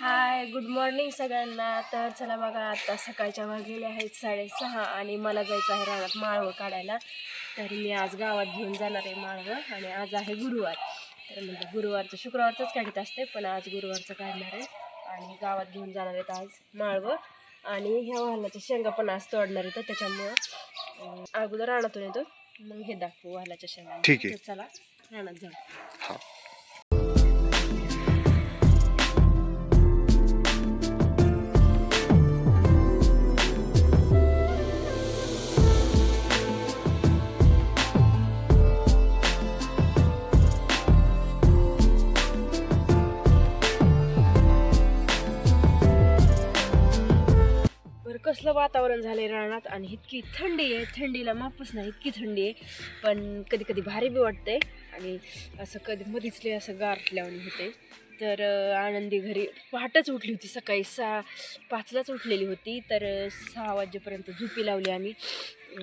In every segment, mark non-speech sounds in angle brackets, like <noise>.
Hi good morning सगळ्यांना. तर चला बघा आता सकाळच्या वाजलेले आहेत साडेसहा आणि मला जायचं आहे रानात माळवं काढायला. तर मी आज गावात घेऊन जाणार आहे माळवं आणि आज आहे गुरुवार. तर म्हणजे गुरुवारचं शुक्रवारचंच काढत असते पण आज गुरुवारचं काढणार आहे. आणि गावात घेऊन जाणार आहेत आज माळवं. आणि ह्या वाहनाच्या शेंगा पण आज तोडणार आहेत त्याच्यामुळं अगोदर रानातून येतो मग हे दाखवू वाहनाच्या शेंगा. ठीक आहे. तर चला रानात जाऊ. कसलं वातावरण झालंय रानात आणि इतकी थंडी आहे. थंडीला मापच नाही इतकी थंडी आहे. पण कधी कधी भारी बी वाटतंय. आणि असं कधी मधीच लय असं गारठल्यावानी होते तर आनंदी घरी पहाटच उठली होती सकाळी. सहा पाचलाच उठलेली होती. तर सहा वाजेपर्यंत झोपी लावली आम्ही.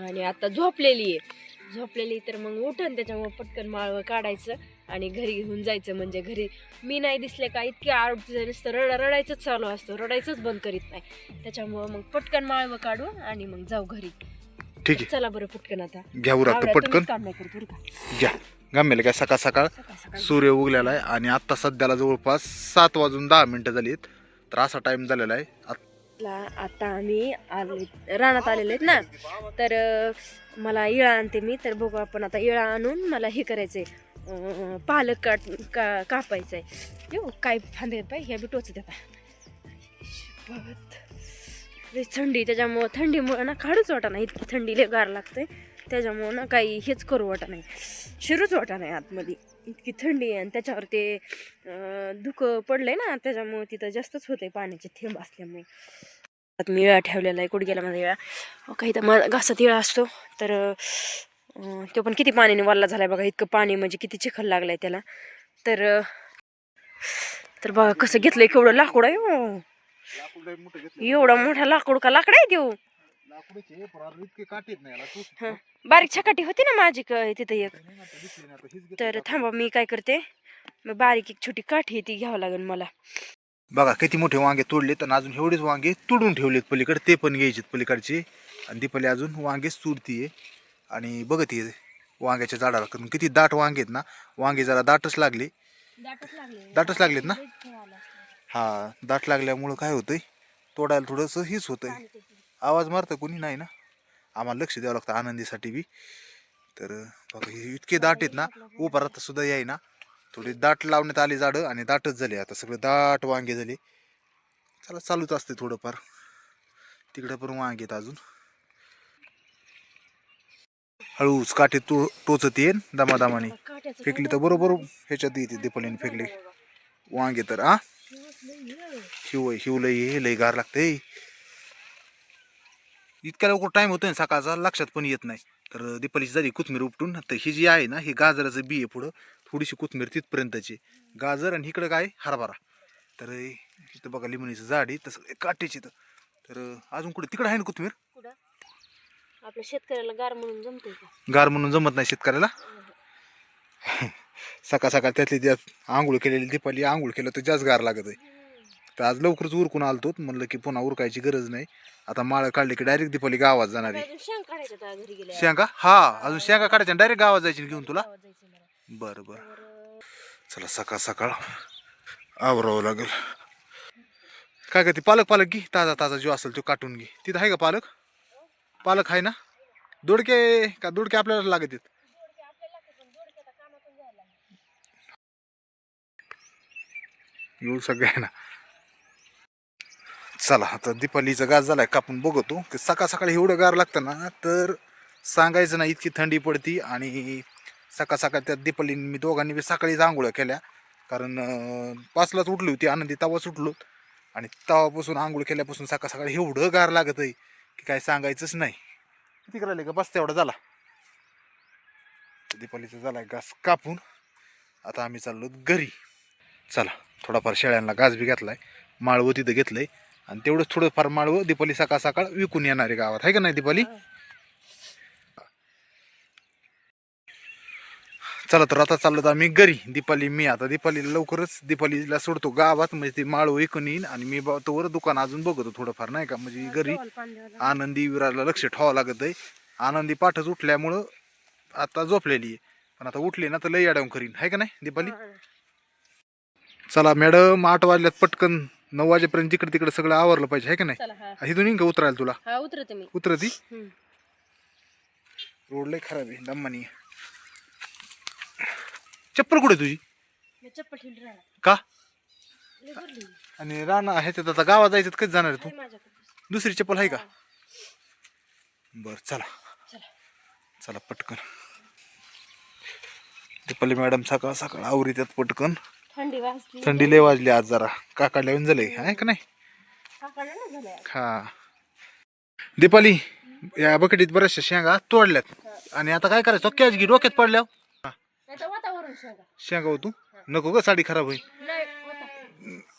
आणि आता झोपलेली आहे. झोपलेली तर मग उठन त्याच्यामुळे पटकन माळवं काढायचं आणि घरी घेऊन जायचं. म्हणजे घरी मी नाही दिसले का इतके आरडते नुसतं रड रडायचंच चालू असतं. रडायचंच बंद करीत नाही. त्याच्यामुळं मग पटकन माळवं काढू आणि मग जाऊ घरी. ठीक आहे. चला बरं पटकन आता. घ्या उरकतं आवरा, पटकन. तुम्हीच काम नाही करत बरं का? घ्या. गमेल काय? सकाळ सकाळ. सूर्य उगलेला आहे आणि आत्ता सध्याला जवळपास सात वाजून दहा मिनिटं झाली आहेत तर असा टाइम झालेला आहे. ला आता आम्ही आले रानात आलेले आहेत ना. तर मला इळा आणते मी. तर बघू आपण आता इळा आणून मला हे करायचंय. आहे पालक काट का कापायचं आहे येऊ काय फांदे पाय ह्या बी टोचत आता. थंडी त्याच्यामुळं थंडीमुळं ना काढूच वाटा नाही. इतकी थंडी गार लागते. त्याच्यामुळं ना काही हेच करू वाटा नाही. शिरूच वाटा नाही आतमध्ये. इतकी थंडी आहे आणि त्याच्यावर ते धुकं पडलंय ना त्याच्यामुळे तिथं जास्तच होते पाण्याचे थेंब असल्यामुळे. आता मी इळा ठेवलेला आहे कुठे गेला माझा अहो, काही तर मा घासात इळा असतो. तर तो पण किती पाण्याने वाल्ला झालाय बघा इतकं पाणी म्हणजे किती चिखल लागलाय त्याला. तर तर बघा कसं घेतलंय केवढं लाकूड आहे हो. एवढा मोठा लाकूड का लाकड आहे देऊ? हं. बारीक छकाटी होती ना माझी क- तिथं एक. तर थांबा मी काय करते? मग बारीक एक छोटी काठी आहे ती घ्यावं लागेल मला. बघा किती मोठे वांगे तोडलेत आणि अजून एवढेच वांगे तुडून ठेवलेत पलीकडे. ते पण घ्यायचेत पलीकडचे. आणि दीपाली अजून वांगेच तुडतीये आणि बघत ये वांग्याच्या झाडाला. कारण किती दाट वांगे आहेत ना वांगे जरा दाटच लागले. दाटच लागले. दाटच लागलेत ना? हा दाट लागल्यामुळं काय होतंय? तोडायला थोडंसं हीच होतंय. आवाज मारतं कोणी नाही ना. आम्हाला लक्ष द्यावं लागतं आनंदीसाठी बी. तर बघा हे इतके दाट आहेत ना. उभा राहता सुद्धा याय ना थोडी दाट लावण्यात आली झाडं आणि दाटच झाले. आता सगळं दाट वांगे झाले. चला चालूच असते थोडंफार. तिकडं पण वांगे आहेत अजून. हळूच काठी तो टोचत येईन दमादमाने. फेकली तर बरोबर ह्याच्यात येते दीपालीने फेकली. वांगे तर आ? हिव शिव लय हे लय गार लागते इतक्या लवकर टाइम होतोय ना सकाळचा लक्षात पण येत नाही. तर दीपालीची झाली कोथमीर उपटून. तर ही जी आहे ना ही गाजराचं बी आहे पुढं. थोडीशी कोथमीर तिथपर्यंतची. गाजर आणि इकडं काय? हरभरा. तर इथं बघा लिंबणीचं झाड आहे. तसं काटेची तर तर अजून कुठे? तिकडं आहे ना कोथमीर कुठं? आपल्या शेतकऱ्याला गार म्हणून गार म्हणून जमत नाही शेतकऱ्याला? <laughs> सकाळ सकाळ त्यातली त्यात आंघोळ केलेली दीपाली आंघोळ केलं तर जास्त गार लागत आहे तर आज लवकरच उरकून आलतो. म्हणलं की पुन्हा उरकायची गरज नाही. आता माळ काढली की डायरेक्ट दीपाली गावात जाणार आहे. शेंग हा अजून शेंगा काढायच्या डायरेक्ट गावात जायची घेऊन तुला? बरं बरं. चला सकाळ सकाळ. आवरावं लागेल. काय का ती पालक पालक घे. ताजा ताजा जो असेल तो काटून घे. तिथं आहे का पालक? पालक आहे ना? दोडके का दोडके आपल्याला लागत आहेत? येऊ सगळ्यांना. चला आता दीपालीचा गाज आहे कापून बघतो. की सकाळ सकाळी एवढं गार लागतं ना तर सांगायचं नाही इतकी थंडी पडती. आणि सकाळ सकाळ त्या दीपालीने मी दोघांनी बी सकाळीच आंघोळ्या केल्या. कारण पाचलाच उठली होती आनंदी तवाच उठलो. आणि तवापासून आंघोळ केल्यापासून सकाळ सकाळी एवढं गार लागत आहे की काय सांगायचंच नाही. किती करायला का बस तेवढा झाला. दीपालीचा झाला घास कापून. आता आम्ही चाललो घरी. चला थोडाफार शेळ्यांना घास बी घेतलाय. माळवं तिथं घेतलंय. आणि तेवढंच थोडंफार माळवं दीपाली सकाळ सकाळ विकून येणार आहे गावात. आहे का नाही दीपाली? चला तर आता चाललो तर आम्ही घरी. दीपाली मी आता दीपालीला लवकरच दीपालीला सोडतो गावात. म्हणजे ते माळू ऐकून येईन आणि मी तोवर दुकान अजून बघतो थोडंफार नाही का? म्हणजे घरी आनंदी विराला लक्ष ठेवावं लागत आहे. आनंदी पाठच उठल्यामुळं आता झोपलेली आहे. पण आता उठली ना तर लई अडवून करीन. आहे का नाही दीपाली? चला मॅडम आठ वाजल्यात पटकन. नऊ वाजेपर्यंत जिकडे तिकडे सगळं आवरलं पाहिजे आहे का नाही? चला हा. येईन का उतरायला तुला. हा उतरते मी. उतरती? हम्म. रोड लय खराब आहे दम्मानी चप्पल कुठे तुझी? मी चप्पल ठेवली राहणार का? लय भरली. आणि राणा ह्याच्यात आता गावात जायचं तर कधी जाणार आहे तू? आहे माझ्याकडे. दुसरी चप्पल आहे का? बर चला. चला. चला पटकन. दीपाली मॅडम सकाळ सकाळ आवरीत्यात पटकन. थंडी वाजली. थंडी लय वाजली आज जरा. काकाला येऊन झाले आहे का नाही. हा. दीपाली या बकेटीत बऱ्याचशा शेंगा तोडल्यात. आणि आता काय करायचं? कॅच घे डोक्यात पडल्या शेंगा. हो तू नको ग साडी खराब होईल.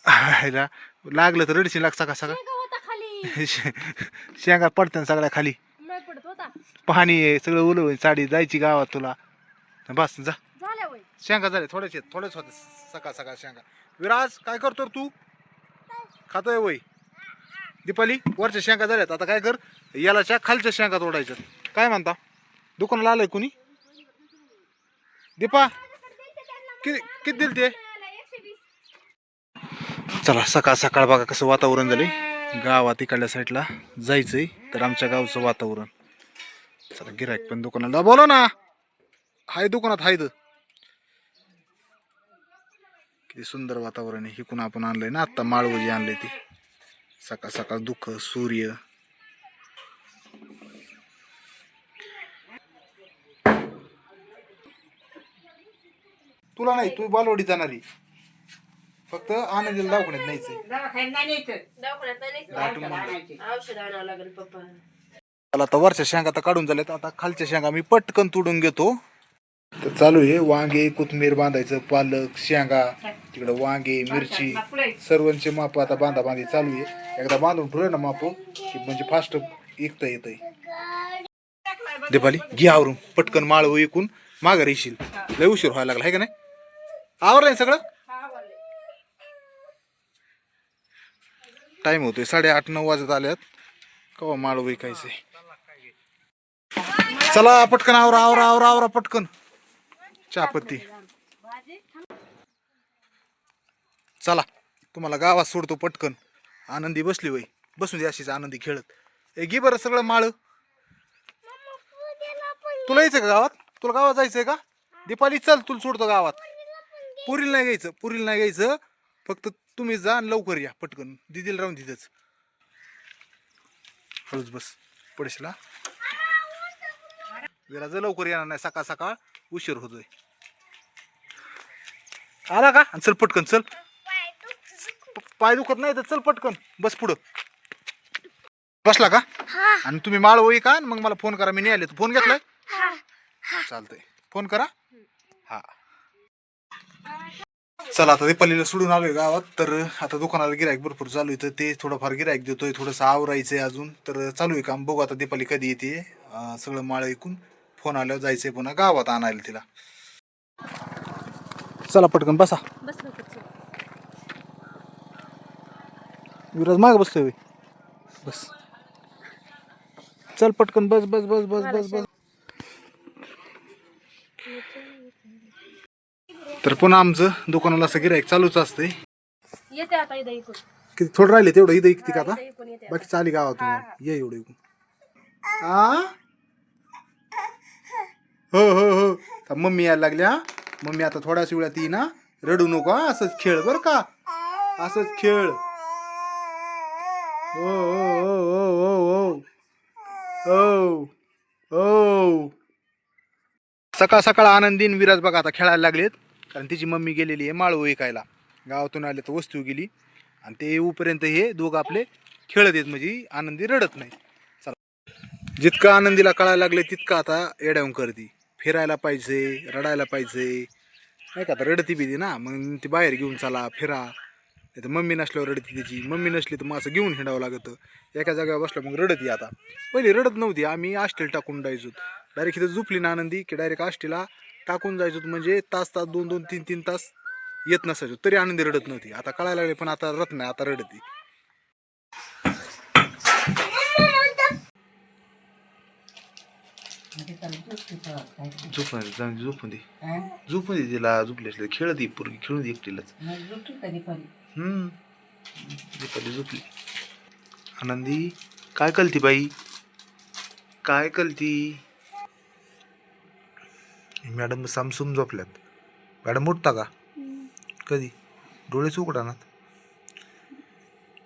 होता लागलं तर रडशी लाग सका सका शेंगा होता <laughs> पडत्या सगळ्या खाली. होता पाणी आहे सगळं होईल साडी जायची गावात तुला. बस जा. शेंगा झाले थोडेच आहेत थोडेच होते सकाळ सकाळ शेंगा. विराज काय करतो रे तू? खातोय वय. दीपाली वरच्या शेंगा झाल्यात. आता काय कर यालाच्या खालच्या शेंगा तोडायच्यात काय म्हणता? दुकानाला आलंय कुणी? दीपा किती किती दिल ते? चला सकाळ सकाळ बघा कसं वातावरण झाले गावात इकडल्या साईडला जायचंय तर आमच्या गावचं वातावरण. चला गिरायक पण दुकानाला. बोला ना. हाय दुकानात हाय किती सुंदर वातावरण आहे. हिकून आपण आणलंय ना आत्ता माळवजी आणले ते. सकाळ सकाळ दुःख सूर्य. तुला नाही तू बालवाडी जाणारी. फक्त आनंदीला दवाखान्यात न्यायचंय. नाही. औषध आणावं लागेल पप्पा चला आता वरच्या शेंगा तर काढून झाल्यात. आता खालच्या शेंगा मी पटकन तुडून घेतो. तर चालू आहे. वांगे कोथमीर बांधायचं पालक शेंगा तिकडे वांगे मिरची सर्वांचे माप आता बांधा बांधी चालू आहे. एकदा बांधून ठेवलं ना माप की म्हणजे फास्ट ऐकता येतंय. दीपाली घे आवरून. पटकन माळ ऐकून माघार येशील. लय उशीर व्हायला लागला आहे का नाही? आवरलंय सगळं? टाइम होतोय. साडेआठ नऊ वाजत आल्यात. कवा माळ विकायचंय चला पटकन आवरा आवरा आवरा आवरा पटकन. चहापत्ती. चला तुम्हाला गावात सोडतो पटकन. आनंदी बसली वय बसून दे अशीच आनंदी खेळत. ए गी बरं सगळं माळ. तुला यायचं का गावात? तुला गावात जायचंय का? दीपाली चल तुला सोडतो गावात. पुरीला नाही घ्यायचं पुरीला नाही घ्यायचं. फक्त तुम्ही जा आणि लवकर या पटकन. दिदीला राहून तिथंच हळूच बस. पडशीला जरा जर लवकर येणार नाही सकाळ सकाळ. उशीर होतोय. आला का? चल पटकन चल. पाय दुखत नाही तर चल पटकन बस पुढं. बसला का? आणि तुम्ही माळ होई का? मग मला फोन करा मी नाही आले फोन घेतलाय? चालतंय. फोन करा. हा. चला आता दीपालीला सोडून आलोय गावात तर आता दुकानाला गिरायक भरपूर चालू आहे तर ते थोडंफार गिरायक देतोय थोडंसं आवरायचंय अजून. तर चालू आहे काम बघू आता दीपाली कधी येते सगळं माळ ऐकून. फोन आल्यावर जायचंय पुन्हा गावात आणायला तिला. चला पटकन बसा. विराज माग बसतोय. बस. चल पटकन बस बस बस बस बस बस. तर पुन्हा आमचं दुकानाला असं गिरायक चालूच असतंय. येते आता इथं इकडून किती थोडं राहिले तेवढं इथं इकती का आता? येते बाकी चाली गावातून. ये एवढं इकून. आ? हो हो हो. तर मम्मी यायला लागल्या मम्मी आता थोड्याच वेळात येईन ना रडू नको असंच खेळ बर का? असंच खेळ. हो हो हो हो हो हो. हो, हो. सकाळ सकाळ आनंदीन विराज बघा आता खेळायला लागलेत. कारण तिची मम्मी गेलेली आहे माळू ऐकायला. गावातून आले तर वस्तू गेली. आणि ते येऊपर्यंत हे दोघं आपले खेळत आहेत म्हणजे आनंदी रडत नाही चला. जितकं आनंदीला कळायला लागले तितकं आता येड्यावून करते. फिरायला पाहिजे रडायला पाहिजे. नाही का? आता रडती बिदी ना. मग ती बाहेर घेऊन चला फिरा. नाही तर मम्मी नसल्यावर रडती तिची. मम्मी नसली तर मग असं घेऊन हिंडावं लागतं. एका जागेवर बसलं मग रडती आता. पहिली रडत नव्हती. आम्ही आष्टीला टाकून जायचो डायरेक्ट इथं झुपली ना आनंदी की डायरेक्ट आष्टीला टाकून जायचो. म्हणजे तास तास दोन दोन तीन तीन तास येत नसायचो. तरी आनंदी रडत नव्हती. आता कळायला लागले पण आता रत्ना नाही. आता रडती. झोपून दे जाऊन झोपून दे. झोपून दे तिला झोपली असली खेळत दे पोरगी खेळून दे एकटीलाच. हम्म. दीपाली झोपली. आनंदी काय कलती बाई? काय कलती मॅडम सामसूम झोपल्यात. मॅडम उठता का? कधी? डोळेच उघडानात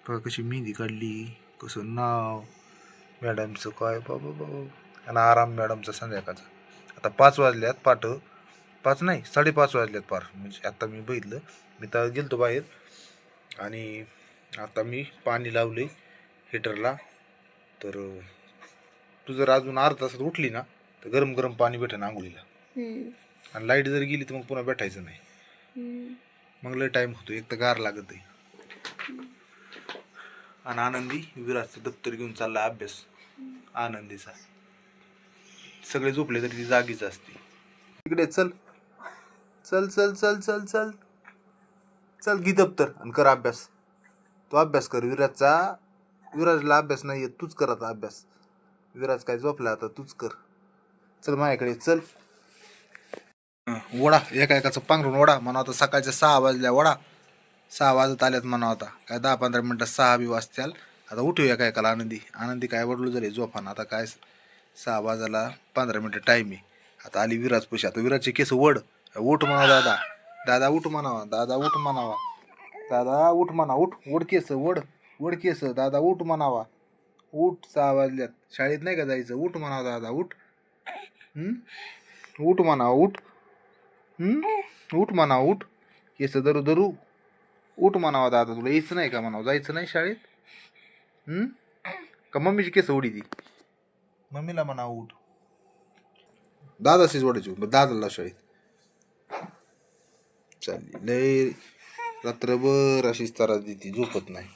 बघा कशी मेहंदी काढली कसं नाव मॅडमचं काय बाबा बाबा. आणि आराम मॅडमचा संध्याकाळचा. आता पाच वाजल्यात पाठ. पाच नाही साडेपाच वाजल्यात पार म्हणजे आता मी बघितलं मी तर गेलतो बाहेर. आणि आता मी पाणी लावले हिटरला तर तू जर अजून अर्धा तासात उठली ना तर गरम गरम पाणी भेटेन आंघोळीला. आणि लाइट जर गेली तर मग पुन्हा भेटायचं नाही. मग लय टाईम होतो एक तर गार लागत आहे आणि आनंदी विराजचं दप्तर घेऊन चालला अभ्यास. आनंदीचा. सगळे झोपले तरी ती जागीच असते. इकडे चल. चल चल चल चल चल. चल घे दप्तर आणि कर अभ्यास. तो अभ्यास कर विराजचा. विराजला अभ्यास नाही येत तूच कर आता अभ्यास. विराज काय झोपला आता तूच कर. चल माझ्याकडे चल. वडा एका एकाचं पांघरून वडा म्हणा आता सकाळच्या सहा वाजल्या वडा सहा वाजत आल्यात म्हणा आता. काय दहा पंधरा मिनटात सहा बी वाजत्याल. आता उठूया काय एकाला आनंदी. आनंदी काय वडलो झाले झोपान. आता काय सहा वाजायला पंधरा मिनटं टाईम आहे. आता आली विराज पैसे. आता विराजचे केस वड. उठ म्हणावा दादा. दादा उठ म्हणावा. दादा उठ म्हणावा. दादा उठ म्हणा उठ. वड केस वड. वड केस. दादा उठ म्हणावा. उठ सहा वाजल्यात. शाळेत नाही का जायचं? उठ म्हणावा दादा उठ. उठ म्हणावा उठ. उठ म्हणावा उठ. केस धरू धरू. उठ म्हणावा दादा तुला. यायचं नाही का म्हणावं? जायचं नाही शाळेत? का मम्मीची केस उडी ती? मम्मीला म्हणा उठ. दादाशीच मग दादाला शाळेत. चालली. लय रात्रभर अशीच तारा देते झोपत नाही.